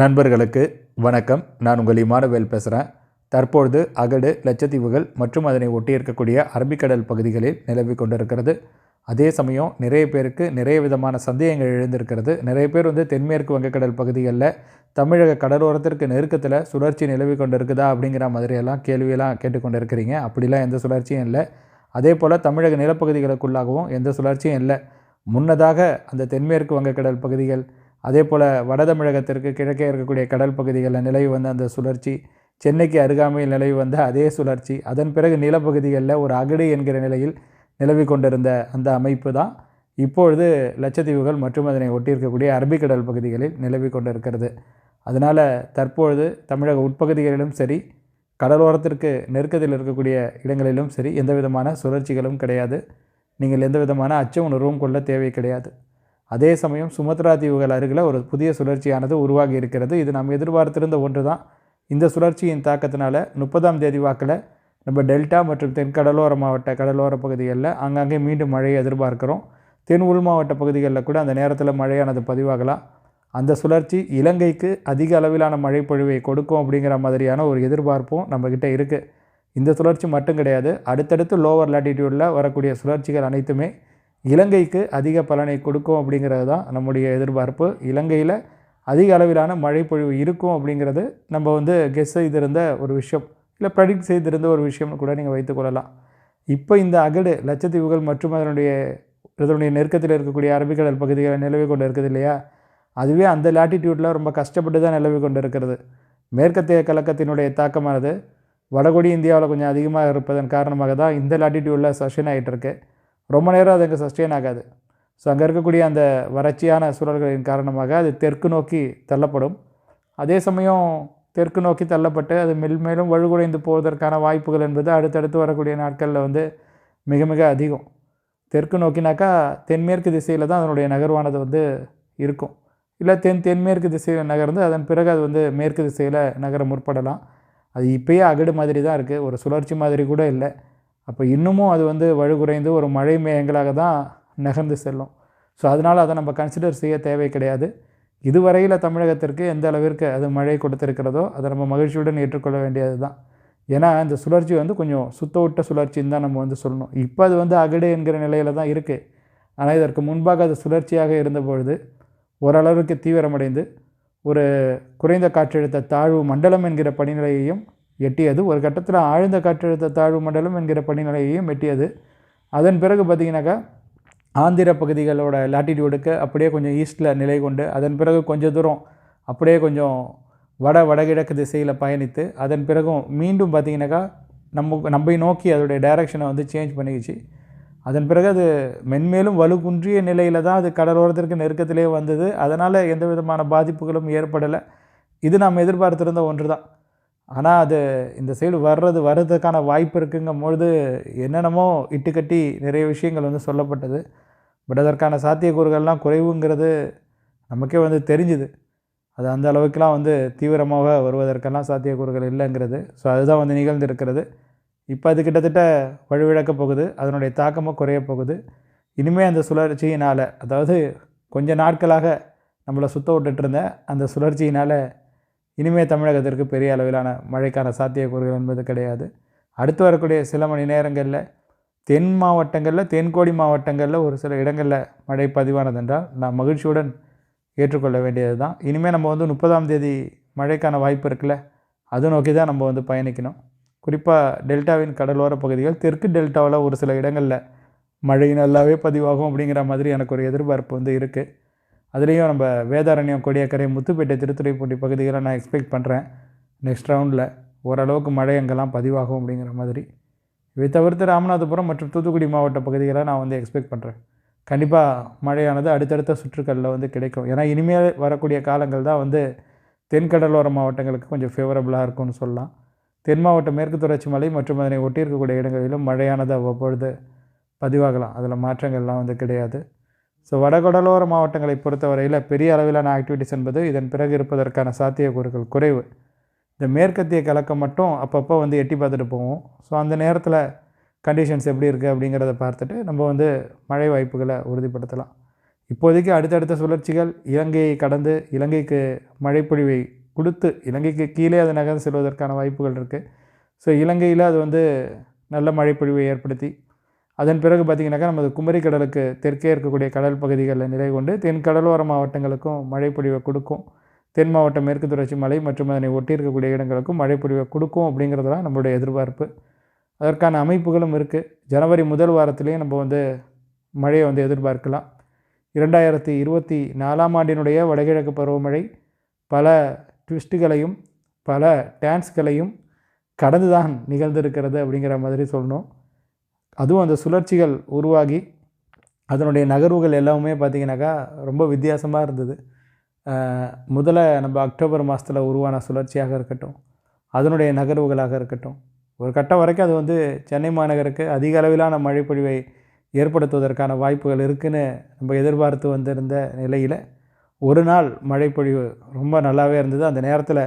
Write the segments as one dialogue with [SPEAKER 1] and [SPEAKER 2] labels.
[SPEAKER 1] நண்பர்களுக்கு வணக்கம். நான் உங்கள் இமானுவேல் பேசுகிறேன் தற்பொழுது அகடு லட்சத்தீவுகள் மற்றும் அதனை ஒட்டி இருக்கக்கூடிய அரபிக்கடல் பகுதிகளில் நிலவி கொண்டிருக்கிறது. அதே சமயம் நிறைய பேருக்கு நிறைய விதமான சந்தேகங்கள் எழுந்திருக்கிறது. நிறைய பேர் வந்து தென்மேற்கு வங்கக்கடல் பகுதிகளில் தமிழக கடலோரத்திற்கு நெருக்கத்தில் சுழற்சி நிலவி கொண்டிருக்குதா அப்படிங்கிற மாதிரியெல்லாம் கேள்வியெல்லாம் கேட்டுக்கொண்டு இருக்கிறீங்க அப்படிலாம் எந்த சுழற்சியும் இல்லை. அதே போல் தமிழக நிலப்பகுதிகளுக்குள்ளாகவும் எந்த சுழற்சியும் இல்லை. முன்னதாக அந்த தென்மேற்கு வங்கக்கடல் பகுதிகள் அதே போல் வட தமிழகத்திற்கு கிழக்கே இருக்கக்கூடிய கடல் பகுதிகளில் நிலவி வந்த அந்த சுழற்சி சென்னைக்கு அருகாமையில் நிலவி வந்த அதே சுழற்சி அதன் பிறகு நிலப்பகுதிகளில் ஒரு அகடு என்கிற நிலையில் நிலவி கொண்டிருந்த அந்த அமைப்பு தான் இப்பொழுது லட்சத்தீவுகள் மற்றும் அதனை ஒட்டியிருக்கக்கூடிய அரபிக்கடல் பகுதிகளில் நிலவி கொண்டிருக்கிறது. அதனால் தற்பொழுது தமிழக உட்பகுதிகளிலும் சரி கடலோரத்திற்கு நெருக்கத்தில் இருக்கக்கூடிய இடங்களிலும் சரி எந்த விதமான சுழற்சிகளும் கிடையாது. நீங்கள் எந்த விதமான அச்ச உணர்வும் கொள்ள தேவை கிடையாது. அதே சமயம் சுமத்ரா தீவுகள் அருகில் ஒரு புதிய சுழற்சியானது உருவாகி இருக்கிறது. இது நாம் எதிர்பார்த்திருந்த ஒன்று தான் இந்த சுழற்சியின் தாக்கத்தினால முப்பதாம் தேதி வாக்கில் நம்ம டெல்டா மற்றும் தென் கடலோர மாவட்ட கடலோர பகுதிகளில் அங்கங்கே மீண்டும் மழையை எதிர்பார்க்கிறோம். தென் உள் மாவட்ட பகுதிகளில் கூட அந்த நேரத்தில் மழையானது பதிவாகலாம். அந்த சுழற்சி இலங்கைக்கு அதிக அளவிலான மழைப்பொழிவை கொடுக்கும் அப்படிங்கிற மாதிரியான ஒரு எதிர்பார்ப்பும் நம்மக்கிட்ட இருக்குது இந்த சுழற்சி மட்டும் கிடையாது. அடுத்தடுத்து லோவர் லாட்டிடியூடில் வரக்கூடிய சுழற்சிகள் அனைத்துமே இலங்கைக்கு அதிக பலனை கொடுக்கும் அப்படிங்கிறது தான் நம்முடைய எதிர்பார்ப்பு. இலங்கையில் அதிக அளவிலான மழைப்பொழிவு இருக்கும் அப்படிங்கிறது நம்ம வந்து கெஸ் செய்திருந்த ஒரு விஷயம். இல்லை ப்ரெடிக்ட் செய்திருந்த ஒரு விஷயம்னு கூட நீங்கள் வைத்துக்கொள்ளலாம் இப்போ இந்த அகடு லட்சத்தீவுகள் மற்றும் அதனுடைய இதனுடைய நெருக்கத்தில் இருக்கக்கூடிய அரபிக்கடல் பகுதிகளை நிலவி கொண்டு இருக்குது இல்லையா? அதுவே அந்த லாட்டிடியூட்டில் ரொம்ப கஷ்டப்பட்டு தான் நிலவி கொண்டு இருக்கிறது மேற்கத்திய கலக்கத்தினுடைய தாக்கமானது வடகொடி இந்தியாவில் கொஞ்சம் அதிகமாக இருப்பதன் காரணமாக தான் இந்த லாட்டிடியூட்டில் செஷன் ஆகிட்டு இருக்குது ரொம்ப நேரம் அது அங்கே சஸ்டெயின் ஆகாது. ஸோ அங்கே இருக்கக்கூடிய அந்த வறட்சியான சூழல்களின் காரணமாக அது தெற்கு நோக்கி தள்ளப்படும். அதே சமயம் தெற்கு நோக்கி தள்ளப்பட்டு அது மெல்மேலும் வலுகுடைந்து போவதற்கான வாய்ப்புகள் என்பது அடுத்தடுத்து வரக்கூடிய நாட்களில் வந்து மிக மிக அதிகம். தெற்கு நோக்கினாக்கா தென்மேற்கு திசையில் தான் அதனுடைய நகர்வானது வந்து இருக்கும். இல்லை தென் தென்மேற்கு திசையில் நகர்ந்து அதன் பிறகு அது வந்து மேற்கு திசையில் நகர முற்படலாம். அது இப்போயே அகடு மாதிரி தான் இருக்குது ஒரு சுழற்சி மாதிரி கூட இல்லை. அப்போ இன்னமும் அது வந்து வலுகுறைந்து ஒரு மழை மேகங்களாக தான் நகர்ந்து செல்லும். ஸோ அதனால் அதை நம்ம கன்சிடர் செய்ய தேவை கிடையாது. இதுவரையில் தமிழகத்திற்கு எந்த அளவிற்கு அது மழை கொடுத்திருக்கிறதோ அதை நம்ம மகிழ்ச்சியுடன் ஏற்றுக்கொள்ள வேண்டியது தான் ஏன்னா இந்த சுழற்சி வந்து கொஞ்சம் சுத்தவிட்ட சுழற்சின்னு தான் நம்ம வந்து சொல்லணும். இப்போ அது வந்து அகடு என்கிற நிலையில் தான் இருக்குது ஆனால் இதற்கு முன்பாக அது சுழற்சியாக இருந்தபொழுது ஓரளவுக்கு தீவிரமடைந்து ஒரு குறைந்த காற்றழுத்த தாழ்வு மண்டலம் என்கிற படிநிலையையும் எட்டியது. ஒரு கட்டத்தில் ஆழ்ந்த காற்றழுத்த தாழ்வு மண்டலம் என்கிற படிநிலையையும் எட்டியது. அதன் பிறகு பார்த்திங்கனாக்கா ஆந்திர பகுதிகளோட லாட்டிடியூடுக்கு அப்படியே கொஞ்சம் ஈஸ்ட்டில் நிலை கொண்டு அதன் பிறகு கொஞ்சம் தூரம் அப்படியே கொஞ்சம் வட வடகிழக்கு திசையில் பயணித்து அதன் பிறகும் மீண்டும் பார்த்திங்கனாக்கா நம்ம நம்மை நோக்கி அதோடைய டைரக்ஷனை வந்து சேஞ்ச் பண்ணிக்கிச்சு. அதன் பிறகு அது மென்மேலும் வலுக்குன்றிய நிலையில் தான் அது கடலோரத்திற்கு நெருக்கத்திலே வந்தது. அதனால் எந்த விதமான பாதிப்புகளும் ஏற்படலை. இது நாம் எதிர்பார்த்திருந்த ஒன்று தான் ஆனால் அது இந்த சைடு வர்றது வர்றதுக்கான வாய்ப்பு இருக்குங்கும் பொழுது என்னென்னமோ இட்டுக்கட்டி நிறைய விஷயங்கள் வந்து சொல்லப்பட்டது. பட் அதற்கான சாத்தியக்கூறுகள்லாம் குறைவுங்கிறது நமக்கே வந்து தெரிஞ்சுது. அது அந்த அளவுக்குலாம் வந்து தீவிரமாக வருவதற்கெல்லாம் சாத்தியக்கூறுகள் இல்லைங்கிறது. ஸோ அதுதான் வந்து நிகழ்ந்திருக்கிறது. இப்போ அது கிட்டத்தட்ட வலுவிழக்க போகுது. அதனுடைய தாக்கமும் குறைய போகுது. இனிமேல் அந்த சுழற்சியினால் அதாவது கொஞ்ச நாட்களாக நம்மளை சுத்த விட்டுட்டு இருந்த அந்த சுழற்சியினால் இனிமேல் தமிழகத்திற்கு பெரிய அளவிலான மழைக்கான சாத்தியக்கூறுகள் என்பது கிடையாது. அடுத்து வரக்கூடிய சில மணி நேரங்களில் தென் மாவட்டங்களில் தென்கோடி மாவட்டங்களில் ஒரு சில இடங்களில் மழை பதிவானதென்றால் நான் மகிழ்ச்சியுடன் ஏற்றுக்கொள்ள வேண்டியது தான் இனிமேல் நம்ம வந்து முப்பதாம் தேதி மழைக்கான வாய்ப்பு இருக்குல்ல அது நோக்கி தான் நம்ம வந்து பயணிக்கணும். குறிப்பாக டெல்டாவின் கடலோர பகுதிகள் தெற்கு டெல்டாவில் ஒரு சில இடங்களில் மழை நல்லாவே பதிவாகும் அப்படிங்கிற மாதிரி எனக்கு ஒரு எதிர்பார்ப்பு வந்து இருக்குது அதுலேயும் நம்ம வேதாரண்யம் கொடியக்கரை முத்துப்பேட்டை திருத்துறைப்பூண்டி பகுதிகளை நான் எக்ஸ்பெக்ட் பண்ணுறேன் நெக்ஸ்ட் ரவுண்டில் ஓரளவுக்கு மழை அங்கெல்லாம் பதிவாகும் அப்படிங்கிற மாதிரி. இவை தவிர்த்து ராமநாதபுரம் மற்றும் தூத்துக்குடி மாவட்ட பகுதிகளை நான் வந்து எக்ஸ்பெக்ட் பண்ணுறேன் கண்டிப்பாக மழையானது அடுத்தடுத்த சுற்றுக்களில் வந்து கிடைக்கும். ஏன்னா இனிமேல் வரக்கூடிய காலங்கள் தான் வந்து தென்கடலோர மாவட்டங்களுக்கு கொஞ்சம் ஃபேவரபுளாக இருக்கும்னு சொல்லலாம். தென் மாவட்ட மேற்கு தொடர்ச்சி மலை மற்றும் அதனை ஒட்டியிருக்கக்கூடிய இடங்களிலும் மழையானது அவ்வப்பொழுது பதிவாகலாம். அதில் மாற்றங்கள்லாம் வந்து கிடையாது. ஸோ வடகடலோர மாவட்டங்களை பொறுத்தவரையில் பெரிய அளவிலான ஆக்டிவிட்டிஸ் என்பது இதன் பிறகு இருப்பதற்கான சாத்தியக்கூறுகள் குறைவு. இந்த மேற்கத்திய கலக்கம் மட்டும் அப்பப்போ வந்து எட்டி பார்த்துட்டு போவோம் ஸோ அந்த நேரத்தில் கண்டிஷன்ஸ் எப்படி இருக்குது அப்படிங்கிறத பார்த்துட்டு நம்ம வந்து மழை வாய்ப்புகளை உறுதிப்படுத்தலாம். இப்போதைக்கு அடுத்தடுத்த சுழற்சிகள் இலங்கையை கடந்து இலங்கைக்கு மழைப்பொழிவை கொடுத்து இலங்கைக்கு கீழே அது நகர்ந்து செல்வதற்கான வாய்ப்புகள் இருக்குது ஸோ இலங்கையில் அது வந்து நல்ல மழைப்பொழிவை ஏற்படுத்தி அதன் பிறகு பார்த்திங்கனாக்கா நமது குமரி கடலுக்கு தெற்கே இருக்கக்கூடிய கடல் பகுதிகளில் நிலை கொண்டு தென் கடலோர மாவட்டங்களுக்கும் மழைப்பொழிவை கொடுக்கும். தென் மாவட்டம் மேற்கு தொடர்ச்சி மலை மற்றும் அதனை ஒட்டி இருக்கக்கூடிய இடங்களுக்கும் மழைப்பொழிவை கொடுக்கும் அப்படிங்கிறதுலாம் நம்மளுடைய எதிர்பார்ப்பு. அதற்கான அமைப்புகளும் இருக்குது ஜனவரி முதல் வாரத்திலேயே நம்ம வந்து மழையை வந்து எதிர்பார்க்கலாம். இரண்டாயிரத்தி இருபத்தி நாலாம் ஆண்டினுடைய வடகிழக்கு பருவமழை பல ட்விஸ்ட்டுகளையும் பல டான்ஸ்களையும் கடந்து தான் நிகழ்ந்திருக்கிறது அப்படிங்கிற மாதிரி சொல்லணும். அதுவும் அந்த சுழற்சிகள் உருவாகி அதனுடைய நகர்வுகள் எல்லாமே பார்த்திங்கனாக்கா ரொம்ப வித்தியாசமாக இருந்தது. முதல்ல நம்ம அக்டோபர் மாதத்தில் உருவான சுழற்சியாக இருக்கட்டும் அதனுடைய நகர்வுகளாக இருக்கட்டும் ஒரு கட்டம் வரைக்கும் அது வந்து சென்னை மாநகருக்கு அதிக அளவிலான மழைப்பொழிவை ஏற்படுத்துவதற்கான வாய்ப்புகள் இருக்குதுன்னு நம்ம எதிர்பார்த்து வந்திருந்த நிலையில் ஒரு நாள் மழைப்பொழிவு ரொம்ப நல்லாவே இருந்தது. அந்த நேரத்தில்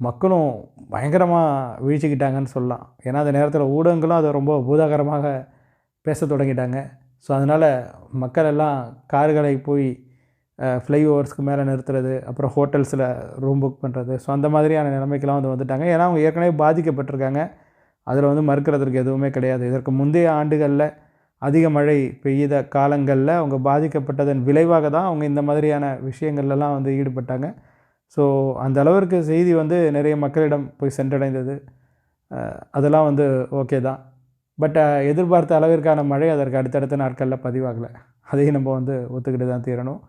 [SPEAKER 1] மக்களும் பயங்கரமாக வீழ்ச்சிக்கிட்டாங்கன்னு சொல்லலாம். ஏன்னா அந்த நேரத்தில் ஊடகங்களும் அதை ரொம்ப பூதாகரமாக பேச தொடங்கிட்டாங்க. ஸோ அதனால் மக்கள் எல்லாம் கார்களை போய் ஃப்ளைஓவர்ஸ்க்கு மேலே நிறுத்துறது அப்புறம் ஹோட்டல்ஸில் ரூம் புக் பண்ணுறது ஸோ அந்த மாதிரியான நிலைமைக்கெல்லாம் வந்து வந்துட்டாங்க. ஏன்னா அவங்க ஏற்கனவே பாதிக்கப்பட்டிருக்காங்க. அதில் வந்து மறுக்கிறதுக்கு எதுவுமே கிடையாது. இதற்கு முந்தைய ஆண்டுகளில் அதிக மழை பெய்த காலங்களில் அவங்க பாதிக்கப்பட்டதன் விளைவாக தான் அவங்க இந்த மாதிரியான விஷயங்கள்லாம் வந்து ஈடுபட்டாங்க. ஸோ அந்த அளவிற்கு செய்தி வந்து நிறைய மக்களிடம் போய் சென்றடைந்தது. அதெல்லாம் வந்து ஓகே தான். பட் எதிர்பார்த்த அளவிற்கான மழை அதற்கு அடுத்தடுத்த நாட்களில் பதிவாகலை. அதையும் நம்ம வந்து ஒத்துக்கிட்டு தான் தீரணும்.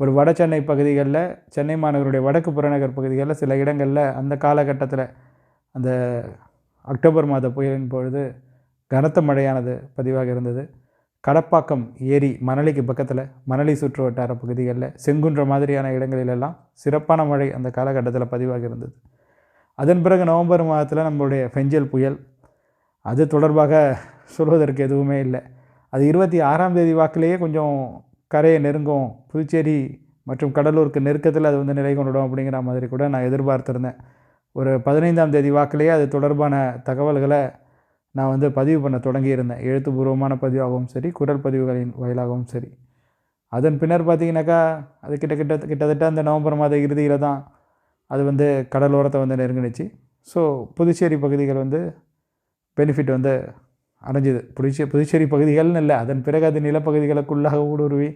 [SPEAKER 1] ஒரு வட சென்னை பகுதிகளில் சென்னை மாநகருடைய வடக்கு புறநகர் பகுதிகளில் சில இடங்களில் அந்த காலகட்டத்தில் அந்த அக்டோபர் மாத புயலின் பொழுது கனத்த மழையானது பதிவாக இருந்தது. கடப்பாக்கம் ஏரி மணலிக்கு பக்கத்தில் மணலி சுற்று வட்டார பகுதிகளில் செங்குன்ற மாதிரியான இடங்களிலெல்லாம் சிறப்பான மழை அந்த காலகட்டத்தில் பதிவாக இருந்தது. அதன் பிறகு நவம்பர் மாதத்தில் நம்மளுடைய ஃபெஞ்சல் புயல் அது தொடர்பாக சொல்வதற்கு எதுவுமே இல்லை. அது இருபத்தி ஆறாம் தேதி வாக்கிலேயே கொஞ்சம் கரையை நெருங்கும். புதுச்சேரி மற்றும் கடலூருக்கு நெருக்கத்தில் அது வந்து நிலை கொண்டுடும் அப்படிங்கிற மாதிரி கூட நான் எதிர்பார்த்துருந்தேன். ஒரு பதினைந்தாம் தேதி வாக்கிலேயே அது தொடர்பான தகவல்களை நான் வந்து பதிவு பண்ண தொடங்கியிருந்தேன். எழுத்துப்பூர்வமான பதிவாகவும் சரி குரல் பதிவுகளின் வாயிலாகவும் சரி. அதன் பின்னர் பார்த்தீங்கன்னாக்கா அது கிட்ட கிட்ட கிட்டத்தட்ட அந்த நவம்பர் மாத இறுதியில் தான் அது வந்து கடலோரத்தை வந்து நெருங்கிடுச்சு ஸோ புதுச்சேரி பகுதிகள் வந்து பெனிஃபிட் வந்து அடைஞ்சிது. புதுச்சே புதுச்சேரி பகுதிகள்னு இல்லை அதன் பிறகு அது நிலப்பகுதிகளுக்குள்ளாக ஊடுருவி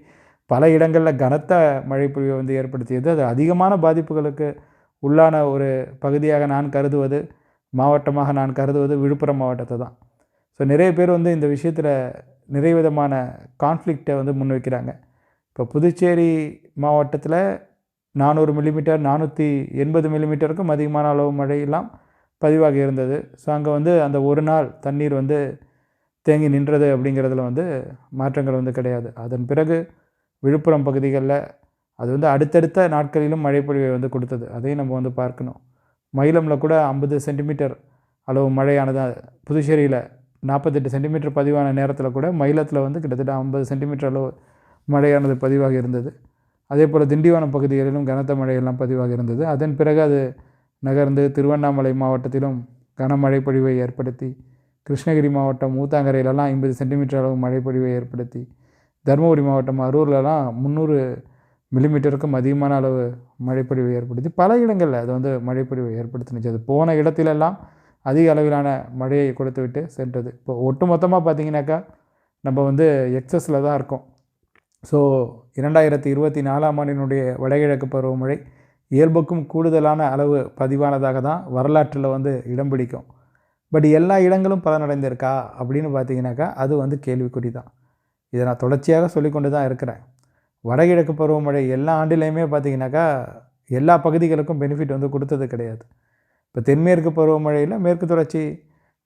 [SPEAKER 1] பல இடங்களில் கனத்த மழை பொழிவை வந்து ஏற்படுத்தியது. அது அதிகமான பாதிப்புகளுக்கு உள்ளான ஒரு பகுதியாக நான் கருதுவது. மாவட்டமாக நான் கருதுவது விழுப்புரம் மாவட்டத்தை தான். ஸோ நிறைய பேர் வந்து இந்த விஷயத்தில் நிறைய விதமான கான்ஃப்ளிக்டை வந்து முன்வைக்கிறாங்க. இப்போ புதுச்சேரி மாவட்டத்தில் நானூறு மில்லிமீட்டர் நானூற்றி எண்பது மில்லிமீட்டருக்கும் அதிகமான அளவு மழையெல்லாம் பதிவாகி இருந்தது. ஸோ அங்கே வந்து அந்த ஒரு நாள் தண்ணீர் வந்து தேங்கி நின்றது அப்படிங்கிறதுல வந்து மாற்றங்கள் வந்து கிடையாது. அதன் பிறகு விழுப்புரம் பகுதிகளில் அது வந்து அடுத்தடுத்த நாட்களிலும் மழைப்பொழிவை வந்து கொடுத்தது. அதையும் நம்ம வந்து பார்க்கணும். மயிலமில் கூட ஐம்பது சென்டிமீட்டர் அளவு மழையானது. புதுச்சேரியில் நாற்பத்தெட்டு சென்டிமீட்டர் பதிவான நேரத்தில் கூட மயிலத்தில் வந்து கிட்டத்தட்ட ஐம்பது சென்டிமீட்டர் அளவு மழையானது பதிவாக இருந்தது. அதே போல் திண்டிவனம் பகுதிகளிலும் கனத்த மழையெல்லாம் பதிவாக இருந்தது. அதன் பிறகு அது நகர்ந்து திருவண்ணாமலை மாவட்டத்திலும் கனமழை பொழிவை ஏற்படுத்தி கிருஷ்ணகிரி மாவட்டம் ஊத்தாங்கரையிலலாம் ஐம்பது சென்டிமீட்டர் அளவு மழைப்பொழிவை ஏற்படுத்தி தருமபுரி மாவட்டம் அரூர்லலாம் முந்நூறு மில்லிமீட்டருக்கும் அதிகமான அளவு மழைப்பொழிவை ஏற்படுத்தி பல இடங்களில் அது வந்து மழைப்பொழிவை ஏற்படுத்தினுச்சு. அது போன இடத்திலெல்லாம் அதிக அளவிலான மழையை கொடுத்து விட்டு சென்றது. இப்போ ஒட்டு மொத்தமாக பார்த்தீங்கன்னாக்கா நம்ம வந்து எக்ஸஸில் தான் இருக்கோம். ஸோ இரண்டாயிரத்தி இருபத்தி நாலாம் ஆண்டினுடைய வடகிழக்கு பருவமழை இயல்புக்கும் கூடுதலான அளவு பதிவானதாக தான் வரலாற்றில் வந்து இடம் பிடிக்கும். பட் எல்லா இடங்களும் பலனடைந்திருக்கா? அப்படின்னு பார்த்தீங்கன்னாக்கா அது வந்து கேள்விக்குறி தான். இதை நான் தொடர்ச்சியாக சொல்லிக்கொண்டு தான் இருக்கிறேன். வடகிழக்கு பருவமழை எல்லா ஆண்டிலையுமே பார்த்திங்கனாக்கா எல்லா பகுதிகளுக்கும் பெனிஃபிட் வந்து கொடுத்தது கிடையாது. இப்போ தென்மேற்கு பருவமழையில் மேற்கு தொடர்ச்சி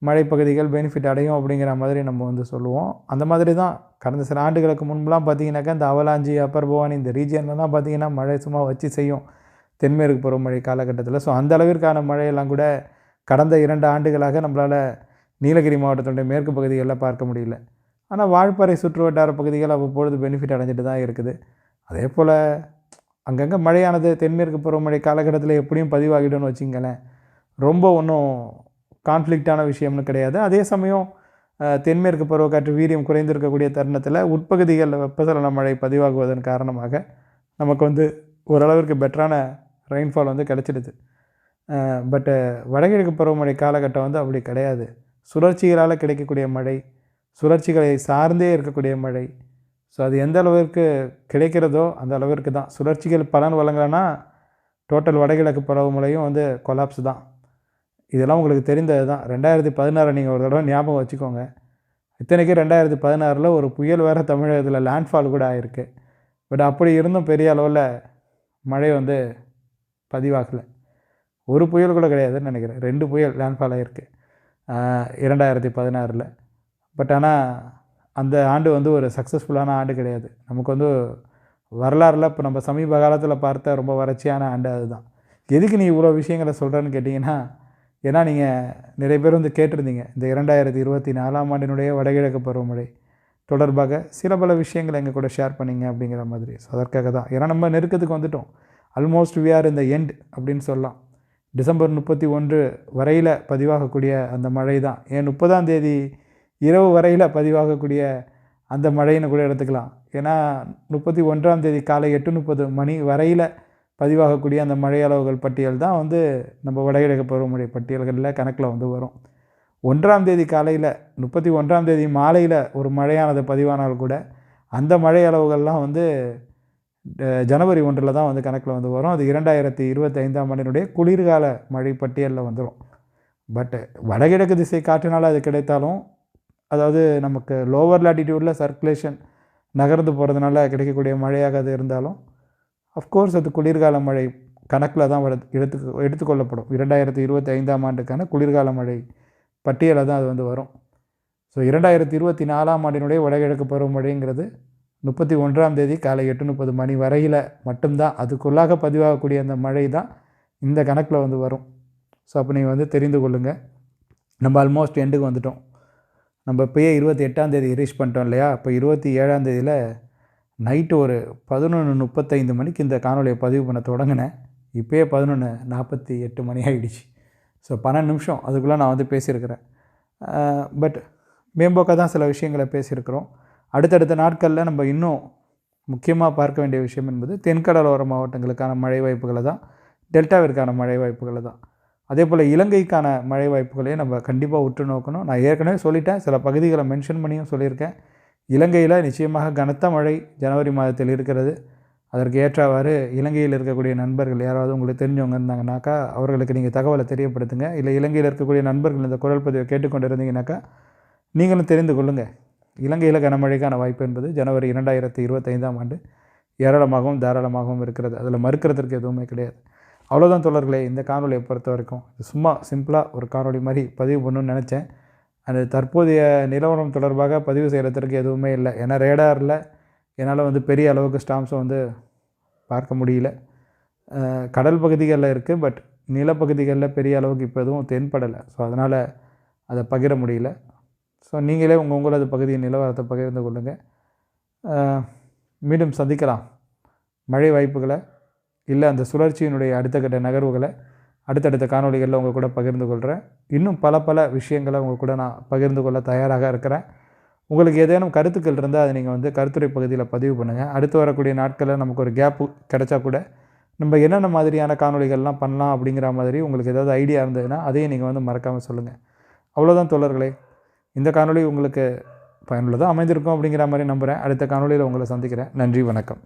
[SPEAKER 1] மழைப்பகுதிகள் பெனிஃபிட் அடையும் அப்படிங்கிற மாதிரி நம்ம வந்து சொல்லுவோம். அந்த மாதிரி தான் கடந்த சில ஆண்டுகளுக்கு முன்பெலாம் பார்த்திங்கனாக்கா இந்த அவலாஞ்சி அப்பர் பவானி இந்த ரீஜியன்லாம் பார்த்திங்கன்னா மழை சும்மா வச்சு செய்யும் தென்மேற்கு பருவமழை காலகட்டத்தில். ஸோ அந்த அளவிற்கான மழையெல்லாம் கூட கடந்த இரண்டு ஆண்டுகளாக நம்மளால் நீலகிரி மாவட்டத்தினுடைய மேற்கு பகுதிகளில் பார்க்க முடியல. ஆனால் வாழ்ப்பறை சுற்று வட்டார பகுதிகள் அவ்வப்பொழுது பெனிஃபிட் அடைஞ்சிட்டு தான் இருக்குது. அதே போல் அங்கங்கே மழையானது தென்மேற்கு பருவமழை காலகட்டத்தில் எப்படியும் பதிவாகிடும்னு வச்சிங்களேன். ரொம்ப ஒன்றும் கான்ஃப்ளிக்டான விஷயம்னு கிடையாது. அதே சமயம் தென்மேற்கு பருவக்காற்று வீரியம் குறைந்திருக்கக்கூடிய தருணத்தில் உட்பகுதிகளில் வெப்பசலன மழை பதிவாகுவதன் காரணமாக நமக்கு வந்து ஓரளவிற்கு பெட்டரான ரெயின்ஃபால் வந்து கிடச்சிடுது. பட்டு வடகிழக்கு பருவமழை காலகட்டம் வந்து அப்படி கிடையாது. சுழற்சிகளால் கிடைக்கக்கூடிய மழை சுழற்சிகளை சார்ந்தே இருக்கக்கூடிய மழை. ஸோ அது எந்த அளவிற்கு கிடைக்கிறதோ அந்த அளவிற்கு தான். சுழற்சிகள் பலன் வழங்கலைன்னா டோட்டல் வடகிழக்கு பருவமழையும் வந்து கொலாப்ஸ் தான். இதெல்லாம் உங்களுக்கு தெரிந்தது தான். ரெண்டாயிரத்தி பதினாறு நீங்கள் ஒரு தடவை ஞாபகம் வச்சுக்கோங்க. இத்தனைக்கு ரெண்டாயிரத்தி பதினாறில் ஒரு புயல் வேறு தமிழகத்தில் லேண்ட்ஃபால் கூட ஆயிருக்கு. பட் அப்படி இருந்தும் பெரிய அளவில் மழை வந்து பதிவாகலை. ஒரு புயல் கூட கிடையாதுன்னு நினைக்கிறேன். ரெண்டு புயல் லேண்ட்ஃபால் ஆகிருக்கு இரண்டாயிரத்தி பதினாறில். பட் ஆனால் அந்த ஆண்டு வந்து ஒரு சக்ஸஸ்ஃபுல்லான ஆண்டு கிடையாது. நமக்கு வந்து வரலாறில் இப்போ நம்ம சமீப காலத்தில் பார்த்த ரொம்ப வறட்சியான ஆண்டு அதுதான். எதுக்கு நீ இவ்வளோ விஷயங்களை சொல்கிறேன்னு கேட்டிங்கன்னா ஏன்னா நீங்கள் நிறைய பேர் வந்து கேட்டிருந்தீங்க. இந்த இரண்டாயிரத்தி இருபத்தி நாலாம் ஆண்டினுடைய வடகிழக்கு பருவமழை தொடர்பாக சில பல விஷயங்களை எங்கள் கூட ஷேர் பண்ணிங்க அப்படிங்கிற மாதிரி. ஸோ அதற்காக தான். ஏன்னா நம்ம நெருக்கத்துக்கு வந்துட்டோம். ஆல்மோஸ்ட் வி ஆர் இந்த எண்ட் அப்படின்னு சொல்லலாம். டிசம்பர் முப்பத்தி ஒன்று வரையில் பதிவாகக்கூடிய அந்த மழை தான். ஏன் முப்பதாம் தேதி இரவு வரையில் பதிவாகக்கூடிய அந்த மழைன்னு கூட எடுத்துக்கலாம். ஏன்னா முப்பத்தி ஒன்றாம் தேதி காலை எட்டு முப்பது மணி வரையில் பதிவாகக்கூடிய அந்த மழை அளவுகள் பட்டியல் தான் வந்து நம்ம வடகிழக்கு பருவமழை பட்டியல்களில் கணக்கில் வந்து வரும். ஒன்றாம் தேதி காலையில் முப்பத்தி ஒன்றாம் தேதி மாலையில் ஒரு மழையானது பதிவானால் கூட அந்த மழை அளவுகள்லாம் வந்து ஜனவரி ஒன்றில் தான் வந்து கணக்கில் வந்து வரும். அது இரண்டாயிரத்தி இருபத்தைந்தாம் ஆண்டினுடைய குளிர்கால மழை பட்டியலில் வந்துடும் பட்டு வடகிழக்கு திசை காற்றினால் அது கிடைத்தாலும் அதாவது நமக்கு லோவர் லாட்டிடியூடில் சர்க்குலேஷன் நகர்ந்து போகிறதுனால கிடைக்கக்கூடிய மழையாக அது இருந்தாலும் அஃப்கோர்ஸ் அது குளிர்கால மழை கணக்கில் தான் வரு- எடுத்து எடுத்துக்கொள்ளப்படும். இரண்டாயிரத்தி இருபத்தி ஐந்தாம் ஆண்டுக்கான குளிர்கால மழை பட்டியலில் தான் அது வந்து வரும். ஸோ இரண்டாயிரத்தி இருபத்தி நாலாம் ஆண்டினுடைய வடகிழக்கு பருவமழைங்கிறது முப்பத்தி ஒன்றாம் தேதி காலை எட்டு முப்பது மணி வரையில் மட்டும்தான் அதுக்குள்ளாக பதிவாகக்கூடிய அந்த மழை தான் இந்த கணக்கில் வந்து வரும். ஸோ அப்போ நீங்கள் வந்து தெரிந்து கொள்ளுங்கள் நம்ம ஆல்மோஸ்ட் எண்டுக்கு வந்துட்டோம். நம்ம இப்போயே இருபத்தி எட்டாம் தேதி ரீச் பண்ணிட்டோம் இல்லையா? இப்போ இருபத்தி ஏழாம் தேதியில் நைட்டு ஒரு பதினொன்று முப்பத்தைந்து மணிக்கு இந்த காணொலியை பதிவு பண்ண தொடங்கினேன். இப்போயே பதினொன்று நாற்பத்தி எட்டு மணி ஆகிடுச்சு ஸோ பன்னெண்டு நிமிஷம். அதுக்குள்ளே நான் வந்து பேசியிருக்கிறேன். பட் மேம்போக்காக தான் சில விஷயங்களை பேசியிருக்கிறோம். அடுத்தடுத்த நாட்களில் நம்ம இன்னும் முக்கியமாக பார்க்க வேண்டிய விஷயம் என்பது தென்கடலோர மாவட்டங்களுக்கான மழை வாய்ப்புகளை தான் டெல்டாவிற்கான மழை வாய்ப்புகளை தான். அதே போல் இலங்கைக்கான மழை வாய்ப்புகளையும் நம்ம கண்டிப்பாக உற்று நோக்கணும். நான் ஏற்கனவே சொல்லிட்டேன் சில பகுதிகளை மென்ஷன் பண்ணியும் சொல்லியிருக்கேன். இலங்கையில் நிச்சயமாக கனத்த மழை ஜனவரி மாதத்தில் இருக்கிறது. அதற்கு ஏற்றவாறு இலங்கையில் இருக்கக்கூடிய நண்பர்கள் யாராவது உங்களுக்கு தெரிஞ்சவங்க இருந்தாங்கனாக்கா அவர்களுக்கு நீங்கள் தகவலை தெரியப்படுத்துங்க. இல்லை இலங்கையில் இருக்கக்கூடிய நண்பர்கள் இந்த குரல் பதிவை கேட்டுக்கொண்டு இருந்தீங்கன்னாக்கா நீங்களும் தெரிந்து கொள்ளுங்கள் இலங்கையில் கனமழைக்கான வாய்ப்பு என்பது ஜனவரி இரண்டாயிரத்தி இருபத்தைந்தாம் ஆண்டு ஏராளமாகவும் தாராளமாகவும் இருக்கிறது. அதில் மறுக்கிறதுக்கு எதுவுமே கிடையாது. அவ்வளோதான் தொடர்களே இந்த காணொலியை பொறுத்த வரைக்கும் சும்மா சிம்பிளாக ஒரு காணொலி மாதிரி பதிவு பண்ணணும்னு நினச்சேன். அந்த தற்போதைய நிலவரம் தொடர்பாக பதிவு செய்கிறதுக்கு எதுவுமே இல்லை. ஏன்னா ரேடாரில் என்னால் வந்து பெரிய அளவுக்கு ஸ்டாம்ப்ஸை வந்து பார்க்க முடியல. கடல் பகுதிகளில் இருக்குது பட் நிலப்பகுதிகளில் பெரிய அளவுக்கு இப்போ எதுவும் தென்படலை. ஸோ அதனால் அதை பகிர முடியல. ஸோ நீங்களே உங்கள் உங்களது பகுதியின் நிலவரத்தை பகிர்ந்து கொள்ளுங்கள் மீண்டும் சந்திக்கலாம். மழை வாய்ப்புகளை இல்லை அந்த சுழற்சியினுடைய அடுத்த கட்ட நகர்வுகளை அடுத்தடுத்த காணொளிகளில் உங்கள் கூட பகிர்ந்து கொள்கிறேன் இன்னும் பல பல விஷயங்களை உங்கள் கூட நான் பகிர்ந்து கொள்ள தயாராக இருக்கிறேன். உங்களுக்கு ஏதேனும் கருத்துக்கள் இருந்தால் அதை நீங்கள் வந்து கருத்துரை பகுதியில் பதிவு பண்ணுங்கள் அடுத்து வரக்கூடிய நாட்களில் நமக்கு ஒரு கேப்பு கிடைச்சா கூட நம்ம என்னென்ன மாதிரியான காணொளிகள்லாம் பண்ணலாம் அப்படிங்கிற மாதிரி உங்களுக்கு ஏதாவது ஐடியா இருந்ததுன்னா அதையும் நீங்கள் வந்து மறக்காமல் சொல்லுங்கள் அவ்வளோதான் தோழர்களே. இந்த காணொளி உங்களுக்கு பயனுள்ளதாக அமைந்திருக்கும் அப்படிங்கிற மாதிரி நம்புகிறேன் அடுத்த காணொளியில் உங்களை சந்திக்கிறேன். நன்றி வணக்கம்.